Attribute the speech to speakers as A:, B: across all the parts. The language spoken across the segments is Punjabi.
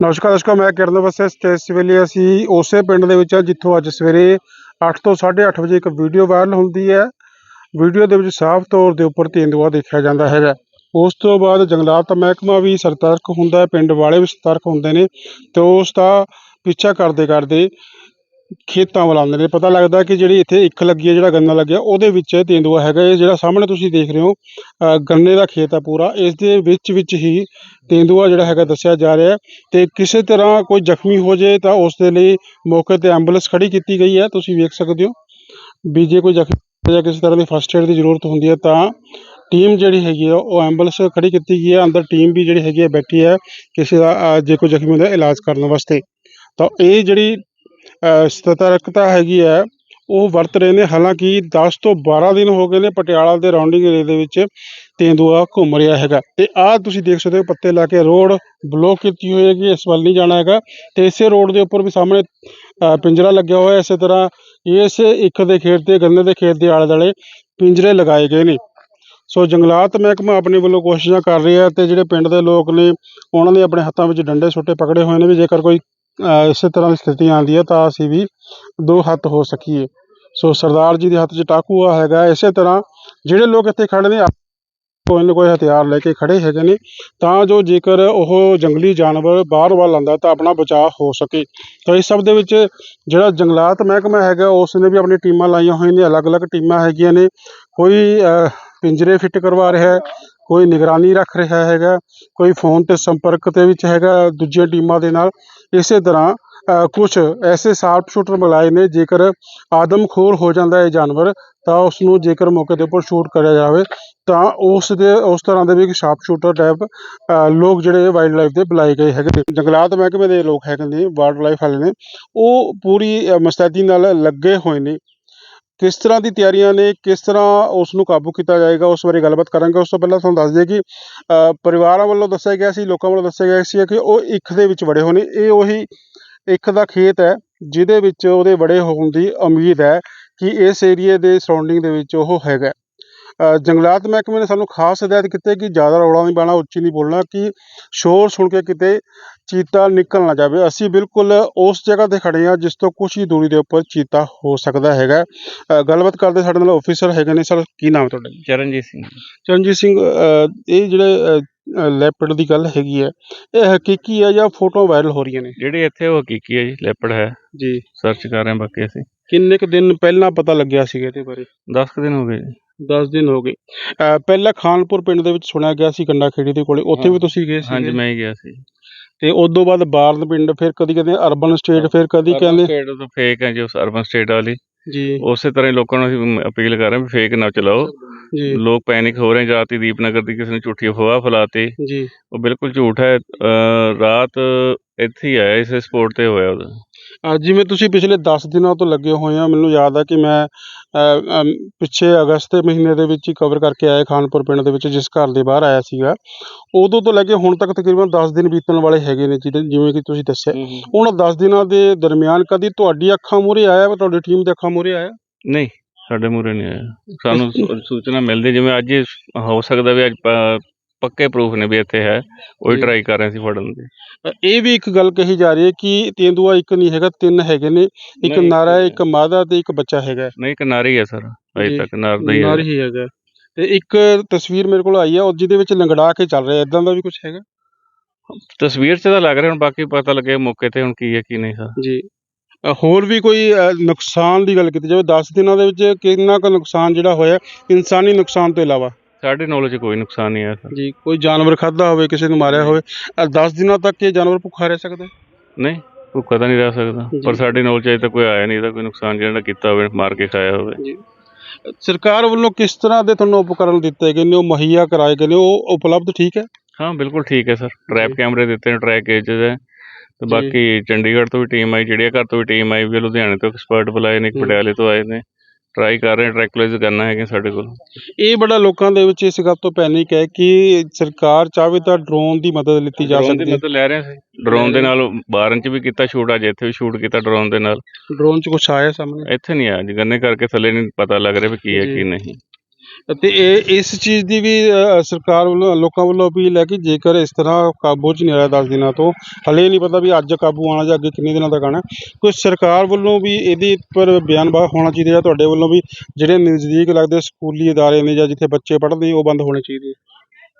A: ਨਮਸਕਾਰ ਦਰਸ਼ਕੋ ਮੈਂ ਕਿਰਨ ਵਸੇ ਤੇ ਇਸ ਵੇਲੇ ਅਸੀਂ ਉਸੇ ਪਿੰਡ ਦੇ ਵਿੱਚ ਹਾਂ, ਜਿੱਥੋਂ ਅੱਜ ਸਵੇਰੇ 8 ਤੋਂ 8:30 ਵਜੇ ਇੱਕ ਵੀਡੀਓ ਵਾਇਰਲ ਹੁੰਦੀ ਹੈ। ਵੀਡੀਓ ਦੇ ਵਿੱਚ ਸਾਫ਼ ਤੌਰ ਦੇ ਉੱਪਰ ਤੇਂਦੂਆ ਦੇਖਿਆ ਜਾਂਦਾ ਹੈਗਾ। ਉਸ ਤੋਂ ਬਾਅਦ ਜੰਗਲਾਤ ਮਹਿਕਮਾ ਵੀ ਸਤਰਕ ਹੁੰਦਾ ਪਿੰਡ ਵਾਲੇ ਵੀ ਸਤਰਕ ਹੁੰਦੇ ਨੇ। ਤੇ ਉਸ ਦਾ ਪਿੱਛਾ ਕਰਦੇ ਕਰਦੇ ਖੇਤਾਂ ਵੱਲ ਆਉਂਦੇ ਨੇ। ਪਤਾ ਲੱਗਦਾ ਕਿ ਜਿਹੜੀ ਇੱਥੇ ਇੱਕ ਲੱਗੀ ਹੈ ਜਿਹੜਾ ਗੰਨਾ ਲੱਗਿਆ ਉਹਦੇ ਵਿੱਚ ਤੇਂਦੂਆ ਹੈਗਾ। ਇਹ ਜਿਹੜਾ ਸਾਹਮਣੇ ਤੁਸੀਂ ਦੇਖ ਰਹੇ ਹੋ ਅ, ਗੰਨੇ ਦਾ ਖੇਤ ਹੈ ਪੂਰਾ। ਇਸ ਦੇ ਵਿੱਚ ਵਿੱਚ ਹੀ ਤੇਂਦੂਆ ਜਿਹੜਾ ਹੈਗਾ ਦੱਸਿਆ ਜਾ ਰਿਹਾ ਹੈ ਤੇ ਕਿਸੇ ਤਰ੍ਹਾਂ ਕੋਈ ਜ਼ਖਮੀ ਹੋ ਜਾਏ ਤਾਂ ਉਸ ਦੇ ਲਈ ਮੌਕੇ ਤੇ ਐਂਬੂਲੈਂਸ ਖੜੀ ਕੀਤੀ ਗਈ ਹੈ। ਤੁਸੀਂ ਵੇਖ ਸਕਦੇ ਹੋ ਵੀ ਜੇ ਕੋਈ ਜ਼ਖਮੀ ਜਾਂ ਕਿਸੇ ਤਰ੍ਹਾਂ ਦੀ ਫਸਟ ਏਡ ਦੀ ਜ਼ਰੂਰਤ ਹੁੰਦੀ ਹੈ ਤਾਂ ਟੀਮ ਜਿਹੜੀ ਹੈਗੀ ਆ ਉਹ ਐਂਬੂਲੈਂਸ ਖੜੀ ਕੀਤੀ ਗਈ ਹੈ। ਅੰਦਰ ਟੀਮ ਵੀ ਜਿਹੜੀ ਹੈਗੀ ਹੈ ਬੈਠੀ ਹੈ ਕਿਸੇ ਦਾ ਅ, ਜੇ ਕੋਈ ਜ਼ਖਮੀ ਹੁੰਦਾ ਇਲਾਜ ਕਰਨ ਵਾਸਤੇ। ਤਾਂ ਇਹ ਜਿਹੜੀ ਸਤਰਕਤਾ ਹੈਗੀ ਹੈ ਉਹ ਵਰਤ ਰਹੇ ਨੇ। ਹਾਲਾਂਕਿ 10 ਤੋਂ 12 ਦਿਨ ਹੋ ਗਏ ਨੇ ਪਟਿਆਲਾ ਦੇ ਰਾਉਂਡਿੰਗ ਏਰੀਆ ਦੇ ਵਿੱਚ ਤੇਂਦੂਆ ਘੁੰਮ ਰਿਹਾ ਹੈਗਾ। ਤੇ ਆਹ ਤੁਸੀਂ ਦੇਖ ਸਕਦੇ ਹੋ ਪੱਤੇ ਲਾ ਕੇ ਰੋਡ ਬਲੌਕ ਕੀਤੀ ਹੋਈ ਹੈਗੀ ਇਸ ਵੱਲ ਨਹੀਂ ਜਾਣਾ ਹੈਗਾ। ਤੇ ਇਸੇ ਰੋਡ ਦੇ ਉੱਪਰ ਵੀ ਸਾਹਮਣੇ ਅ, ਪਿੰਜਰਾ ਲੱਗਿਆ ਹੋਇਆ ਇਸੇ ਤਰ੍ਹਾਂ। ਇਸ ਇੱਕ ਦੇ ਖੇਤ ਤੇ ਗੰਨੇ ਦੇ ਖੇਤ ਦੇ ਆਲੇ ਦੁਆਲੇ ਪਿੰਜਰੇ ਲਗਾਏ ਗਏ ਨੇ। ਸੋ ਜੰਗਲਾਤ ਮਹਿਕਮਾ ਆਪਣੇ ਵੱਲੋਂ ਕੋਸ਼ਿਸ਼ਾਂ ਕਰ ਰਿਹਾ ਤੇ ਜਿਹੜੇ ਪਿੰਡ ਦੇ ਲੋਕ ਨੇ ਉਹਨਾਂ ਨੇ ਆਪਣੇ ਹੱਥਾਂ ਵਿੱਚ ਡੰਡੇ ਛੋਟੇ ਪਕੜੇ ਹੋਏ ਨੇ ਵੀ। ਜੇਕਰ ਕੋਈ ਇਸੇ ਤਰ੍ਹਾਂ ਦੀ ਸਥਿਤੀ ਆਉਂਦੀ ਹੈ ਤਾਂ ਅਸੀਂ ਵੀ ਦੋ ਹੱਥ ਹੋ ਸਕੀਏ। ਸੋ ਸਰਦਾਰ ਜੀ ਦੇ ਹੱਥ 'ਚ ਟਾਕੂਆ ਹੈਗਾ। ਇਸੇ ਤਰ੍ਹਾਂ ਜਿਹੜੇ ਲੋਕ ਇੱਥੇ ਖੜੇ ਨੇ ਕੋਈ ਨਾ ਕੋਈ ਹਥਿਆਰ ਲੈ ਕੇ ਖੜੇ ਹੈਗੇ ਨੇ ਤਾਂ ਜੋ ਜੇਕਰ ਉਹ ਜੰਗਲੀ ਜਾਨਵਰ ਬਾਹਰ ਵੱਲ ਆਉਂਦਾ ਤਾਂ ਆਪਣਾ ਬਚਾਅ ਹੋ ਸਕੇ। ਤਾਂ ਇਸ ਸਭ ਦੇ ਵਿੱਚ ਜਿਹੜਾ ਜੰਗਲਾਤ ਮਹਿਕਮਾ ਹੈਗਾ ਉਸ ਨੇ ਵੀ ਆਪਣੀ ਟੀਮਾਂ ਲਾਈਆਂ ਹੋਈਆਂ ਨੇ। ਅਲੱਗ-ਅਲੱਗ ਟੀਮਾਂ ਹੈਗੀਆਂ ਨੇ। ਕੋਈ ਅ, ਪਿੰਜਰੇ ਫਿੱਟ ਕਰਵਾ ਰਿਹਾ ਹੈ ਕੋਈ ਨਿਗਰਾਨੀ ਰੱਖ ਰਿਹਾ ਹੈਗਾ ਕੋਈ ਫੋਨ ਤੇ ਸੰਪਰਕ ਦੇ ਵਿੱਚ ਹੈਗਾ ਦੂਜੀਆਂ ਟੀਮਾਂ ਦੇ ਨਾਲ। ਇਸੇ ਤਰ੍ਹਾਂ ਕੁਝ ਐਸੇ ਸ਼ਾਰਪ ਸ਼ੂਟਰ ਬੁਲਾਏ ਨੇ ਜੇਕਰ ਆਦਮਖੋਰ ਹੋ ਜਾਂਦਾ ਹੈ ਜਾਨਵਰ, ਤਾਂ ਉਸ ਨੂੰ ਜੇਕਰ ਮੌਕੇ ਦੇ ਉੱਪਰ ਸ਼ੂਟ ਕਰਿਆ ਜਾਵੇ, ਤਾਂ ਉਸ ਦੇ, ਉਸ ਤਰ੍ਹਾਂ ਦੇ ਵੀ ਇੱਕ ਸ਼ਾਰਪ ਸ਼ੂਟਰ ਟਾਈਪ ਲੋਕ ਜਿਹੜੇ ਵਾਈਲਡ ਲਾਈਫ ਦੇ ਬੁਲਾਏ ਗਏ ਹੈਗੇ ਨੇ। ਜੰਗਲਾਤ ਮਹਿਕਮੇ ਦੇ ਲੋਕ ਹੈਗੇ ਨੇ ਵਾਈਲਡ ਲਾਈਫ ਵਾਲੇ ਨੇ। ਉਹ ਪੂਰੀ ਮਸਤੈਦੀ ਨਾਲ ਲੱਗੇ ਹੋਏ ਨੇ। ਕਿਸ ਤਰ੍ਹਾਂ ਦੀ ਤਿਆਰੀਆਂ ਨੇ, ਕਿਸ ਤਰ੍ਹਾਂ ਉਸ ਨੂੰ ਕਾਬੂ ਕੀਤਾ ਜਾਏਗਾ, ਉਸ ਬਾਰੇ ਗੱਲਬਾਤ ਕਰਾਂਗੇ। ਉਸ ਤੋਂ ਪਹਿਲਾਂ ਤੁਹਾਨੂੰ ਦੱਸ ਦਈਏ ਕਿ ਪਰਿਵਾਰਾਂ ਵੱਲੋਂ ਦੱਸਿਆ ਗਿਆ ਸੀ, ਲੋਕਾਂ ਵੱਲੋਂ ਦੱਸਿਆ ਗਿਆ ਸੀ ਕਿ ਉਹ ਇੱਕ ਦੇ ਵਿੱਚ ਵੜੇ ਹੋਏ ਨੇ ਇਹ ਉਹੀ ਇੱਕ ਦਾ ਖੇਤ ਹੈ, ਜਿਹਦੇ ਵਿੱਚ ਉਹਦੇ ਵੜੇ ਹੋਣ ਦੀ ਉਮੀਦ ਹੈ ਕਿ ਇਸ ਏਰੀਏ ਦੇ ਸਰਾਊਂਡਿੰਗ ਦੇ ਵਿੱਚ ਉਹ ਹੈਗਾ ਜੰਗਲਾਤ ਮਹਿਕਮੇ ਨੇ ਸਾਨੂੰ ਖਾਸ ਹਦਾਇਤ ਕੀਤੀ ਕਿ ਜ਼ਿਆਦਾ ਰੌਲਾ ਨਹੀਂ ਪਾਉਣਾ, ਉੱਚੀ ਨਹੀਂ ਬੋਲਣਾ, ਕਿ ਸ਼ੋਰ ਸੁਣ ਕੇ ਕਿਤੇ ਚੀਤਾ ਨਿਕਲ ਨਾ ਜਾਵੇ। ਅਸੀਂ ਬਿਲਕੁਲ ਉਸ ਜਗ੍ਹਾ ਤੇ ਖੜੇ ਹਾਂ ਜਿਸ ਤੋਂ ਕੁਛ ਹੀ ਦੂਰੀ ਦੇ ਉੱਪਰ ਚੀਤਾ ਹੋ ਸਕਦਾ ਹੈਗਾ। ਅ, ਗੱਲਬਾਤ ਕਰਦੇ ਸਾਡੇ ਨਾਲ ਆਫੀਸਰ ਹੈਗੇ ਨੇ। ਸਰ ਕੀ ਨਾਮ ਹੈ ਤੁਹਾਡਾ? ਜੀ
B: ਚਰਨਜੀਤ ਸਿੰਘ।
A: ਚਰਨਜੀਤ ਸਿੰਘ ਅ, ਇਹ ਜਿਹੜੇ ਲੈਪਡ ਦੀ ਗੱਲ ਹੈਗੀ ਹੈ ਇਹ ਹਕੀਕੀ ਹੈ ਜਾਂ ਫੋਟੋ ਵਾਇਰਲ ਹੋ ਰਹੀਆਂ ਨੇ?
B: ਜਿਹੜੀ ਇੱਥੇ ਉਹ ਹਕੀਕੀ ਹੈ ਜੀ ਲੈਪੜ ਹੈ।
A: ਜੀ।
B: ਸਰਚ ਕਰ ਰਹੇ ਹਾਂ ਬਾਕੀ ਅਸੀਂ।
A: ਕਿੰਨੇ ਕੁ ਦਿਨ ਪਹਿਲਾਂ ਪਤਾ ਲੱਗਿਆ ਸੀਗਾ ਇਹਦੇ ਬਾਰੇ?
B: 10 ਕੁ ਦਿਨ ਹੋ ਗਏ ਜੀ।
A: 10 ਦਿਨ ਹੋ ਗਏ। ਅ, ਪਹਿਲਾਂ ਖਾਨਪੁਰ ਪਿੰਡ ਦੇ ਵਿੱਚ ਸੁਣਿਆ ਗਿਆ ਸੀ ਕੰਡਾ ਖੇੜੀ ਦੇ ਕੋਲੇ। ਉੱਥੇ ਵੀ। ਤੁਸੀਂ ਗਏ ਸੀ
B: ਹਾਂਜੀ ਮੈਂ ਹੀ ਗਿਆ ਸੀ।
A: ਤੇ ਉਸ ਤੋਂ ਬਾਅਦ ਬਾਰਨ ਪਿੰਡ ਫਿਰ ਕਦੀ ਕਹਿੰਦੇ ਅਰਬਨ ਸਟੇਟ ਫਿਰ ਕਦੀ ਕਹਿੰਦੇ।
B: ਸਟੇਟ ਤੋਂ ਫੇਕ ਹੈ ਜੀ ਉਸ ਅਰਬਨ ਸਟੇਟ ਵਾਲੀ।
A: ਜੀ।
B: ਉਸੇ ਤਰ੍ਹਾਂ ਹੀ ਲੋਕਾਂ ਨੂੰ ਅਸੀਂ ਅਪੀਲ ਕਰ ਰਹੇ ਹਾਂ ਵੀ ਫੇਕ ਨਾ ਚਲਾਓ।
A: ਜੀ।
B: ਲੋਕ ਪੈਨਿਕ ਹੋ ਰਹੇ ਜਾਤੀ ਦੀਪਨਗਰ ਦੀ ਕਿਸੇ ਨੇ ਝੂਠੀ ਅਫਵਾਹ ਫੈਲਾਤੀ।
A: ਜੀ।
B: ਉਹ ਬਿਲਕੁਲ ਝੂਠ ਹੈ। ਅਹ ਰਾਤ ਇੱਥੇ ਹੀ ਆਇਆ ਇਸੇ ਸਪੋਰਟ ਤੇ ਹੋਇਆ ਉਹਦਾ।
A: ਜਿਵੇਂ ਤੁਸੀਂ ਪਿਛਲੇ 10 ਦਿਨਾਂ ਤੋਂ ਲੱਗੇ ਹੋਏ ਆ ਮੈਨੂੰ ਯਾਦ ਆ ਕਿ ਮੈਂ ਪਿੱਛੇ ਅਗਸਤ ਦੇ ਮਹੀਨੇ ਦੇ ਵਿੱਚ ਹੀ ਕਵਰ ਕਰਕੇ ਆਇਆ ਖਾਨਪੁਰ ਪਿੰਡ ਦੇ ਵਿੱਚ ਜਿਸ ਘਰ ਦੇ ਬਾਹਰ ਆਇਆ ਸੀਗਾ। ਉਦੋਂ ਤੋਂ ਲੈ ਕੇ ਹੁਣ ਤੱਕ ਤਕਰੀਬਨ 10 ਦਿਨ ਬੀਤਣ ਵਾਲੇ ਹੈਗੇ ਨੇ ਜਿਹਦੇ ਜਿਵੇਂ ਕਿ ਤੁਸੀਂ ਦੱਸਿਆ। ਉਹਨਾਂ 10 ਦਿਨਾਂ ਦੇ ਦਰਮਿਆਨ ਕਦੀ ਤੁਹਾਡੀ ਅੱਖਾਂ ਮੂਹਰੇ ਆਇਆ ਵਾ ਤੁਹਾਡੀ ਟੀਮ ਦੇ ਅੱਖਾਂ ਮੂਹਰੇ ਆਇਆ?
B: ਨਹੀਂ ਸਾਡੇ ਮੂਰੇ ਨਹੀਂ ਆਇਆ। ਸਾਨੂੰ ਸੂਚਨਾ ਮਿਲਦੀ ਜਿਵੇਂ ਅੱਜ ਹੀ ਹੋ ਸਕਦਾ ਵੀ ਅੱਜ ਪੱਕੇ ਪ੍ਰੂਫ ਨੇ ਵੀ ਇੱਥੇ ਹੈ ਉਹੀ। ਟਰਾਈ ਕਰ ਰਹੇ ਸੀ ਫੜਨ ਦੀ।
A: ਇਹ ਵੀ ਇੱਕ ਗੱਲ ਕਹੀ ਜਾ ਰਹੀ ਹੈ ਕਿ ਤੇਂਦੂਆ ਇੱਕ ਨਹੀਂ ਹੈਗਾ ਤਿੰਨ ਹੈਗੇ ਨੇ ਇੱਕ
B: ਨਹੀਂ,
A: ਨਾਰਾ ਹੈ
B: ਇੱਕ
A: ਮਾਦਾ ਤੇ ਇੱਕ ਬੱਚਾ ਹੈਗਾ।
B: ਨਹੀਂ ਕਿਨਾਰੀ ਹੈ ਸਰ
A: ਜੀ।
B: ਅਜੇ ਤੱਕ ਨਾਰ ਦਾ ਹੀ
A: ਨਾਰ
B: ਹੈ
A: ਹੀ ਹੈਗਾ। ਤੇ ਇੱਕ ਤਸਵੀਰ ਮੇਰੇ ਕੋਲ ਆਈ ਹੈ ਉਹ ਜਿਹਦੇ ਵਿੱਚ ਲੰਗੜਾ ਕੇ ਚੱਲ ਰਿਹਾ ਇਦਾਂ ਦਾ ਵੀ ਕੁਝ ਹੈਗਾ?
B: ਤਸਵੀਰ 'ਚ ਤਾਂ ਲੱਗ ਰਿਹਾ ਹੁਣ ਬਾਕੀ ਪਤਾ ਲੱਗੇ ਮੌਕੇ ਤੇ ਹੁਣ ਕੀ ਹੈ ਕੀ ਨਹੀਂ ਸਰ।
A: ਜੀ। ਅ, ਹੋਰ ਵੀ ਕੋਈ ਅ, ਨੁਕਸਾਨ ਦੀ ਗੱਲ ਕੀਤੀ ਜਾਵੇ 10 ਦਿਨਾਂ ਦੇ ਵਿੱਚ ਕਿੰਨਾ ਕੁ ਨੁਕਸਾਨ ਜਿਹੜਾ ਹੋਇਆ ਇਨਸਾਨੀ ਨੁਕਸਾਨ ਤੋਂ ਇਲਾਵਾ?
B: ਸਾਡੇ ਨੌਲੇਜ ਕੋਈ ਨੁਕਸਾਨ ਨਹੀਂ ਆਇਆ ਸਰ
A: ਜੀ ਕੋਈ ਜਾਨਵਰ ਖਾਦਾ ਹੋਵੇ ਕਿਸੇ ਨੂੰ ਮਾਰਿਆ ਹੋਵੇ 10 ਦਿਨਾਂ ਤੱਕ ਇਹ ਜਾਨਵਰ ਭੁੱਖਾ ਰਹਿ ਸਕਦਾ?
B: ਨਹੀਂ ਭੁੱਖਾ ਤਾਂ ਨਹੀਂ ਰਹਿ ਸਕਦਾ
A: ਜੀ।
B: ਪਰ ਸਾਡੀ ਨੌਲੇਜ ਅਜੇ ਤੱਕ ਕੋਈ ਆਇਆ ਨਹੀਂ ਇਹਦਾ ਕੋਈ ਨੁਕਸਾਨ ਜਿਹੜਾ ਕੀਤਾ ਹੋਵੇ ਮਾਰ ਕੇ ਖਾਇਆ ਹੋਵੇ
A: ਸਰਕਾਰ ਵੱਲੋਂ ਕਿਸ ਤਰ੍ਹਾਂ ਦੇ ਤੁਹਾਨੂੰ ਉਪਕਰਨ ਦਿੱਤੇ ਗਏ ਨੇ ਉਹ ਮੁਹੱਈਆ ਕਰਾਏ ਗਏ ਨੇ ਉਹ ਉਪਲਬਧ ਠੀਕ ਹੈ
B: ਹਾਂ ਬਿਲਕੁਲ ਠੀਕ ਹੈ ਸਰ ਟਰੈਪ
A: ਜੀ।
B: ਕੈਮਰੇ ਦਿੱਤੇ ਨੇ ਟਰੈਕ ਗੇਜਸ ਹੈ ਤੇ
A: ਜੀ।
B: ਬਾਕੀ ਚੰਡੀਗੜ੍ਹ ਤੋਂ ਵੀ ਟੀਮ ਆਈ ਜਿਹੜੀਆ ਘਰ ਤੋਂ ਵੀ ਟੀਮ ਆਈ ਵੀ ਲੁਧਿਆਣੇ ਤੋਂ ਐਕਸਪਰਟ ਬੁਲਾਏ ਨੇ। ਪਟਿਆਲੇ ਤੋਂ ਆਏ ਨੇ ਟਰਾਈ ਕਰ ਰਹੇ ਟਰੈਕਲਾਈਜ਼ ਕਰਨਾ ਹੈਗੇ ਸਾਡੇ ਕੋਲ।
A: ਇਹ ਬੜਾ ਲੋਕਾਂ ਦੇ ਵਿੱਚ ਇਸ ਗੱਲ ਤੋਂ ਪੈਨਿਕ ਹੈ ਕਿ ਸਰਕਾਰ ਚਾਹੇ ਤਾਂ ਡਰੋਨ ਦੀ ਮਦਦ ਲਿੱਤੀ ਜਾ
B: ਡਰੋਨ ਦੀ
A: ਸਕਦੀ ਹੈ।
B: ਮਦਦ ਲੈ ਰਹੇ ਸੀ ਡਰੋਨ ਦੇ ਨਾਲ ਬਾਰਨ 'ਚ ਵੀ ਕੀਤਾ ਸ਼ੂਟ ਅੱਜ ਇੱਥੇ ਵੀ ਸ਼ੂਟ ਕੀਤਾ ਡਰੋਨ ਦੇ ਨਾਲ।
A: ਡਰੋਨ 'ਚ ਕੁਝ ਆਇਆ ਸਾਹਮਣੇ?
B: ਇੱਥੇ ਨਹੀਂ ਆਇਆ ਜੀ ਗੰਨੇ ਕਰਕੇ ਥੱਲੇ ਨਹੀਂ ਪਤਾ ਲੱਗ ਰਿਹਾ ਵੀ ਕੀ ਹੈ। ਕੀ ਨਹੀਂ।
A: ਅਤੇ ਇਹ ਇਸ ਚੀਜ਼ ਦੀ ਵੀ ਸਰਕਾਰ ਵੱਲੋਂ ਲੋਕਾਂ ਵੱਲੋਂ ਅਪੀਲ ਹੈ ਕਿ ਜੇਕਰ ਇਸ ਤਰ੍ਹਾਂ ਕਾਬੂ 'ਚ ਨਹੀਂ ਆਇਆ 10 ਦਿਨਾਂ ਤੋਂ ਹਲੇ ਨਹੀਂ ਪਤਾ ਵੀ ਅੱਜ ਕਾਬੂ ਆਉਣਾ ਜਾਂ ਅੱਗੇ ਕਿੰਨੇ ਦਿਨਾਂ ਤੱਕ ਆਉਣਾ। ਕੋਈ ਸਰਕਾਰ ਵੱਲੋਂ ਵੀ ਇਹਦੇ ਉੱਪਰ ਬਿਆਨਬਾਜ਼ੀ ਹੋਣਾ ਚਾਹੀਦਾ ਜਾਂ ਤੁਹਾਡੇ ਵੱਲੋਂ ਵੀ ਜਿਹੜੇ ਨਜ਼ਦੀਕ ਲੱਗਦੇ ਸਕੂਲੀ ਅਦਾਰੇ ਨੇ ਜਾਂ ਜਿੱਥੇ ਬੱਚੇ ਪੜ੍ਹਦੇ ਉਹ ਬੰਦ ਹੋਣੇ ਚਾਹੀਦੇ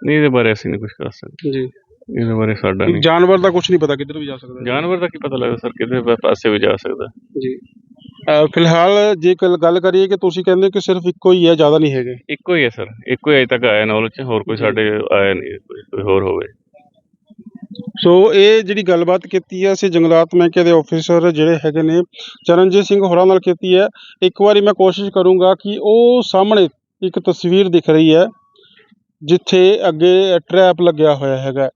B: ਨਹੀਂ ਇਹਦੇ ਬਾਰੇ ਅਸੀਂ ਨਹੀਂ ਕੁਝ ਕਰ ਸਕਦੇ।
A: ਜੀ।
B: ਇਹਦੇ ਬਾਰੇ ਸਾਡਾ ਨਹੀਂ।
A: ਜਾਨਵਰ ਦਾ ਕੁਝ ਨਹੀਂ ਪਤਾ ਕਿੱਧਰ ਵੀ ਜਾ ਸਕਦਾ।
B: ਜਾਨਵਰ ਦਾ ਕੀ ਪਤਾ ਲੱਗਦਾ ਸਰ ਕਿਤੇ ਪਾਸੇ ਵੀ ਜਾ ਸਕਦਾ।
A: ਜੀ। ਫਿਲਹਾਲ ਜੇ ਗੱਲ- ਗੱਲ ਕਰੀਏ ਕਿ ਤੁਸੀਂ ਕਹਿੰਦੇ ਕਿ ਸਿਰਫ ਇੱਕੋ ਹੀ ਹੈ ਜ਼ਿਆਦਾ ਨਹੀਂ ਹੈਗੇ?
B: ਇੱਕੋ ਹੀ ਹੈ ਸਰ। ਇੱਕੋ ਹੀ ਅਜੇ ਤੱਕ ਆਇਆ ਨੌਲੇਜ ਹੋਰ ਕੋਈ ਸਾਡੇ ਆਇਆ ਨਹੀਂ ਕੋਈ ਕੋਈ ਹੋਰ ਹੋਵੇ।
A: ਸੋ ਇਹ ਜਿਹੜੀ ਗੱਲਬਾਤ ਕੀਤੀ ਹੈ ਅਸੀਂ ਜੰਗਲਾਤ ਮਹਿਕਮੇ ਦੇ ਆਫੀਸਰ ਜਿਹੜੇ ਹੈਗੇ ਨੇ ਚਰਨਜੀਤ ਸਿੰਘ ਹੋਰਾਂ ਨਾਲ ਕੀਤੀ ਹੈ। ਇੱਕ ਵਾਰੀ ਮੈਂ ਕੋਸ਼ਿਸ਼ ਕਰੂੰਗਾ ਕਿ ਉਹ ਸਾਹਮਣੇ ਇੱਕ ਤਸਵੀਰ ਦਿਖ ਰਹੀ ਹੈ ਜਿੱਥੇ ਅੱਗੇ ਟਰੈਪ ਲੱਗਿਆ ਹੋਇਆ ਹੈਗਾ।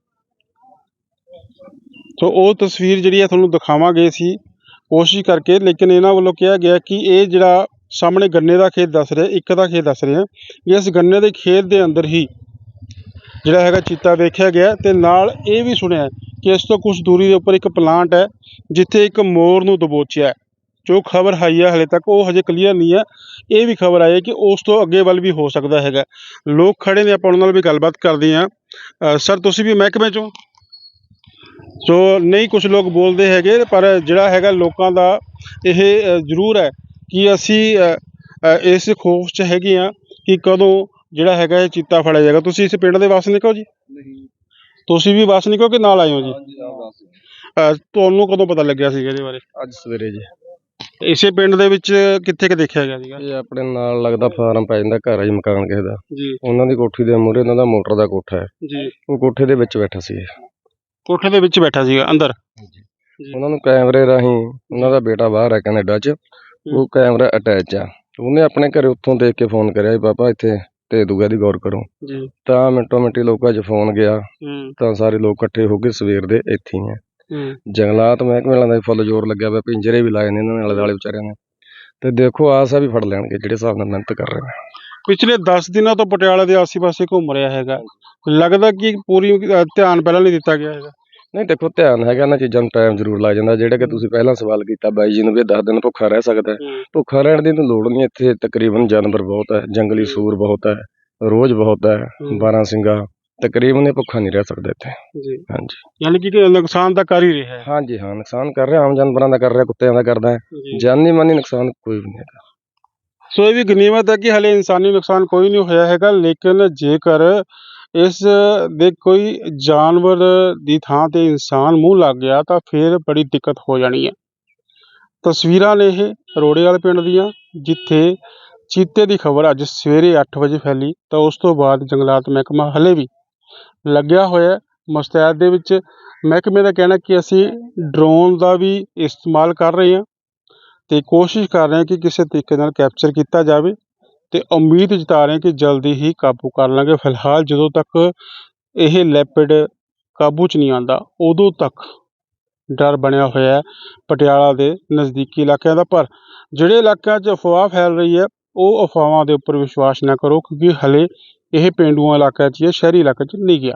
A: ਸੋ ਉਹ ਤਸਵੀਰ ਜਿਹੜੀ ਹੈ ਤੁਹਾਨੂੰ ਦਿਖਾਵਾਂਗੇ ਅਸੀਂ। ਕੋਸ਼ਿਸ਼ ਕਰਕੇ, ਲੇਕਿਨ ਇਹਨਾਂ ਵੱਲੋਂ ਕਿਹਾ ਗਿਆ ਕਿ ਇਹ ਜਿਹੜਾ ਸਾਹਮਣੇ ਗੰਨੇ ਦਾ ਖੇਤ ਦੱਸ ਰਿਹਾ, ਇੱਕ ਦਾ ਖੇਤ ਦੱਸ ਰਿਹਾ, ਇਸ ਗੰਨੇ ਦੇ ਖੇਤ ਦੇ ਅੰਦਰ ਹੀ ਜਿਹੜਾ ਹੈਗਾ ਚੀਤਾ ਵੇਖਿਆ ਗਿਆ ਤੇ ਨਾਲ ਇਹ ਵੀ ਸੁਣਿਆ ਕਿ ਇਸ ਤੋਂ ਕੁਝ ਦੂਰੀ ਦੇ ਉੱਪਰ ਇੱਕ ਪਲਾਂਟ ਹੈ, ਜਿੱਥੇ ਇੱਕ ਮੋਰ ਨੂੰ ਦਬੋਚਿਆ ਜੋ ਖਬਰ ਆਈ ਹੈ ਹਲੇ ਤੱਕ, ਉਹ ਹਜੇ ਕਲੀਅਰ ਨਹੀਂ ਹੈ। ਇਹ ਵੀ ਖਬਰ ਆਈ ਹੈ ਕਿ ਉਸ ਤੋਂ ਅੱਗੇ ਵੱਲ ਵੀ ਹੋ ਸਕਦਾ ਹੈਗਾ। ਲੋਕ ਖੜੇ ਨੇ, ਆਪਾਂ ਉਹਨਾਂ ਨਾਲ ਵੀ ਗੱਲਬਾਤ ਕਰਦੇ ਹਾਂ। ਸਰ, ਤੁਸੀਂ ਵੀ ਮਹਿਕਮੇ ਚੋਂ? ਸੋ ਨਹੀਂ ਕੁਝ ਲੋਕ ਬੋਲਦੇ ਹੈਗੇ ਪਰ ਜਿਹੜਾ ਹੈਗਾ ਲੋਕਾਂ ਦਾ ਇਹ ਜ਼ਰੂਰ ਹੈ ਕਿ ਅਸੀਂ ਇਸ ਖੌਫ 'ਚ ਹੈਗੇ ਆ ਕਿ ਕਦੋਂ ਜਿਹੜਾ ਹੈਗਾ ਇਹ ਚੀਤਾ ਫੜਿਆ ਜਾਏਗਾ। ਤੁਸੀਂ ਇਸ ਪਿੰਡ ਦੇ ਵਸਨੀਕ ਹੋ ਜੀ।
C: ਨਹੀਂ।
A: ਤੁਸੀਂ ਵੀ ਵਸਨੀਕ ਹੋ ਕਿ ਨਾਲ ਆਏ ਹੋ। ਜੀ ਤੁਹਾਨੂੰ ਕਦੋਂ ਪਤਾ ਲੱਗਿਆ ਸੀਗਾ ਇਹਦੇ ਬਾਰੇ?
C: ਅੱਜ ਸਵੇਰੇ ਜੀ।
A: ਇਸੇ ਪਿੰਡ ਦੇ ਵਿੱਚ ਕਿੱਥੇ ਕਿ ਦੇਖਿਆ ਗਿਆ ਸੀਗਾ?
C: ਇਹ ਆਪਣੇ ਨਾਲ ਲੱਗਦਾ ਫਾਰਮ ਪੈ ਜਾਂਦਾ ਘਰ ਆ ਜੀ ਮਕਾਨ ਕਿਸੇ ਦਾ।
A: ਜੀ।
C: ਉਹਨਾਂ ਦੀ ਕੋਠੀ ਦੇ ਮੂਹਰੇ ਉਹਨਾਂ ਦਾ ਮੋਟਰ ਦਾ ਕੋਠਾ ਹੈ।
A: ਜੀ।
C: ਉਹ ਕੋਠੇ ਦੇ ਵਿੱਚ ਬੈਠਾ ਸੀ ਇਹ।
A: ਕੋਠੇ ਦੇ ਵਿੱਚ ਬੈਠਾ ਸੀਗਾ ਅੰਦਰ।
C: ਉਹਨਾਂ ਨੂੰ ਕੈਮਰੇ ਰਾਹੀਂ ਉਹਨਾਂ ਦਾ ਬੇਟਾ ਬਾਹਰ ਹੈ ਕੈਨੇਡਾ 'ਚ। ਉਹ ਕੈਮਰਾ ਅਟੈਚ ਆ। ਉਹਨੇ ਆਪਣੇ ਘਰੇ ਉੱਥੋਂ ਦੇਖ ਕੇ ਫੋਨ ਕਰਿਆ ਵੀ ਪਾਪਾ ਇੱਥੇ ਤੇ ਦੂਗਾ ਦੀ ਗੌਰ ਕਰੋ।
A: ਜੀ।
C: ਤਾਂ ਮਿੰਟੋ ਮਿੰਟੀ ਲੋਕਾਂ 'ਚ ਫੋਨ ਗਿਆ। ਤਾਂ ਸਾਰੇ ਲੋਕ ਇਕੱਠੇ ਹੋ ਕੇ ਸਵੇਰ ਦੇ ਇੱਥੇ ਹੀ ਆ। ਜੰਗਲਾਤ ਮਹਿਕਮੇ ਵਾਲਿਆਂ ਦਾ ਫੁੱਲ ਜ਼ੋਰ ਲੱਗਿਆ ਹੋਇਆ ਪਿੰਜਰੇ ਵੀ ਲਾਏ ਨੇ ਇਹਨਾਂ ਨੇ ਆਲੇ ਦੁਆਲੇ ਵਿਚਾਰਿਆਂ ਨੇ। ਤੇ ਦੇਖੋ ਆਸਾ ਵੀ ਫੜ ਲੈਣਗੇ ਜਿਹੜੇ ਹਿਸਾਬ ਨਾਲ ਮਿਹਨਤ ਕਰ ਰਹੇ ਨੇ।
A: ਪਿਛਲੇ 10 ਦਿਨਾਂ ਤੋਂ ਪਟਿਆਲੇ ਦੇ ਆਸ-ਪਾਸੇ ਘੁੰਮ ਰਿਹਾ ਹੈਗਾ। ਲੱਗਦਾ ਕਿ ਪੂਰੀ ਅ, ਧਿਆਨ ਪਹਿਲਾਂ ਨਹੀਂ ਦਿੱਤਾ ਗਿਆ ਹੈਗਾ।
C: ਨਹੀਂ ਦੇਖੋ ਧਿਆਨ ਹੈਗਾ ਇਹਨਾਂ ਚੀਜ਼ਾਂ ਨੂੰ ਟਾਈਮ ਜ਼ਰੂਰ ਲੱਗ ਜਾਂਦਾ। ਜਿਹੜਾ ਕਿ ਤੁਸੀਂ ਪਹਿਲਾਂ ਸਵਾਲ ਕੀਤਾ ਬਾਈ ਜੀ ਨੂੰ ਵੀ 10 ਦਿਨ ਭੁੱਖਾ ਰਹਿ ਸਕਦਾ ਹੈ। ਭੁੱਖਾ ਰਹਿਣ ਦੀ ਤਾਂ ਲੋੜ ਨਹੀਂ ਇੱਥੇ ਤਕਰੀਬਨ ਜਾਨਵਰ ਬਹੁਤ ਹੈ ਜੰਗਲੀ ਸੂਰ ਬਹੁਤ ਹੈ ਰੋਜ਼ ਬਹੁਤ ਹੈ
A: ਹੂੰ।
C: ਬਾਰਾਂ ਸਿੰਘਾ ਤਕਰੀਬਨ ਇਹ ਭੁੱਖਾ ਨਹੀਂ ਰਹਿ ਸਕਦਾ ਇੱਥੇ।
A: ਜੀ।
C: ਹਾਂਜੀ।
A: ਯਾਨੀ ਕਿ ਕਿ ਨੁਕਸਾਨ ਤਾਂ ਕਰ ਹੀ ਰਿਹਾ ਹੈ।
C: ਹਾਂਜੀ ਹਾਂ ਨੁਕਸਾਨ ਕਰ ਰਿਹਾ ਆਮ ਜਾਨਵਰਾਂ ਦਾ ਕਰ ਰਿਹਾ ਕੁੱਤਿਆਂ ਦਾ ਕਰਦਾ ਹੈ। ਜਾਨੀ ਮਾਨੀ ਨੁਕਸਾਨ ਕੋਈ ਵੀ ਨਹੀਂ ਹੈਗਾ।
A: ਸੋ ਇਹ ਵੀ ਗਨੀਮਤ ਹੈ ਕਿ ਹਲੇ ਇਨਸਾਨੀ ਨੁਕਸਾਨ ਕੋਈ ਨਹੀਂ ਹੋਇਆ ਹੈਗਾ ਲੇਕਿਨ ਜੇਕਰ ਇਸ ਦੇ ਕੋਈ ਜਾਨਵਰ ਦੀ ਥਾਂ ਤੇ ਇਨਸਾਨ ਮੂੰਹ ਲੱਗ ਗਿਆ ਤਾਂ ਫਿਰ ਬੜੀ ਦਿੱਕਤ ਹੋ ਜਾਣੀ ਹੈ। ਤਸਵੀਰਾਂ ਨੇ ਇਹ ਰੋੜੇ ਵਾਲੇ ਪਿੰਡ ਦੀਆਂ, ਜਿੱਥੇ ਚੀਤੇ ਦੀ ਖਬਰ ਅੱਜ ਸਵੇਰੇ ਅੱਠ ਵਜੇ ਫੈਲੀ, ਤਾਂ ਉਸ ਤੋਂ ਬਾਅਦ ਜੰਗਲਾਤ ਮਹਿਕਮਾ ਹਾਲੇ ਵੀ ਲੱਗਿਆ ਹੋਇਆ ਮੁਸਤੈਦ ਦੇ ਵਿੱਚ ਮਹਿਕਮੇ ਦਾ ਕਹਿਣਾ ਕਿ ਅਸੀਂ ਡਰੋਨ ਦਾ ਵੀ ਇਸਤੇਮਾਲ ਕਰ ਰਹੇ ਹਾਂ ਅਤੇ ਕੋਸ਼ਿਸ਼ ਕਰ ਰਹੇ ਹਾਂ ਕਿ ਕਿਸੇ ਤਰੀਕੇ ਨਾਲ ਕੈਪਚਰ ਕੀਤਾ ਜਾਵੇ। ਅਤੇ ਉਮੀਦ ਜਤਾ ਰਹੇ ਕਿ ਜਲਦੀ ਹੀ ਕਾਬੂ ਕਰ ਲਾਂਗੇ। ਫਿਲਹਾਲ ਜਦੋਂ ਤੱਕ ਇਹ ਲੈਪਿਡ ਕਾਬੂ 'ਚ ਨਹੀਂ ਆਉਂਦਾ, ਉਦੋਂ ਤੱਕ ਡਰ ਬਣਿਆ ਹੋਇਆ ਪਟਿਆਲਾ ਦੇ ਨਜ਼ਦੀਕੀ ਇਲਾਕਿਆਂ ਦਾ। ਪਰ ਜਿਹੜੇ ਇਲਾਕਿਆਂ 'ਚ ਅਫਵਾਹ ਫੈਲ ਰਹੀ ਹੈ, ਉਹ ਅਫਵਾਹਾਂ ਦੇ ਉੱਪਰ ਵਿਸ਼ਵਾਸ ਨਾ ਕਰੋ, ਕਿਉਂਕਿ ਹਲੇ ਇਹ ਪੇਂਡੂਆਂ ਇਲਾਕਿਆਂ 'ਚ ਜਾਂ ਸ਼ਹਿਰੀ ਇਲਾਕਿਆਂ 'ਚ ਨਹੀਂ ਗਿਆ।